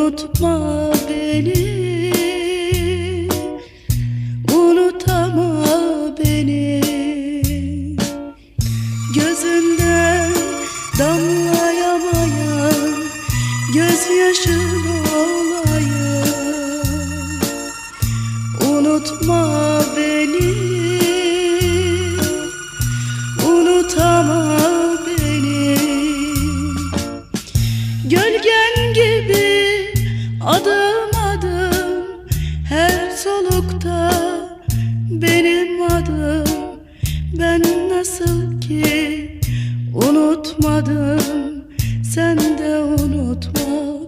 unutma beni. Unutama beni. Gözünde damlayamayan Gözyaşın olayım Unutma beni. Unutama Adım adım her solukta benim adım. Ben nasıl ki unutmadım sen de unutma.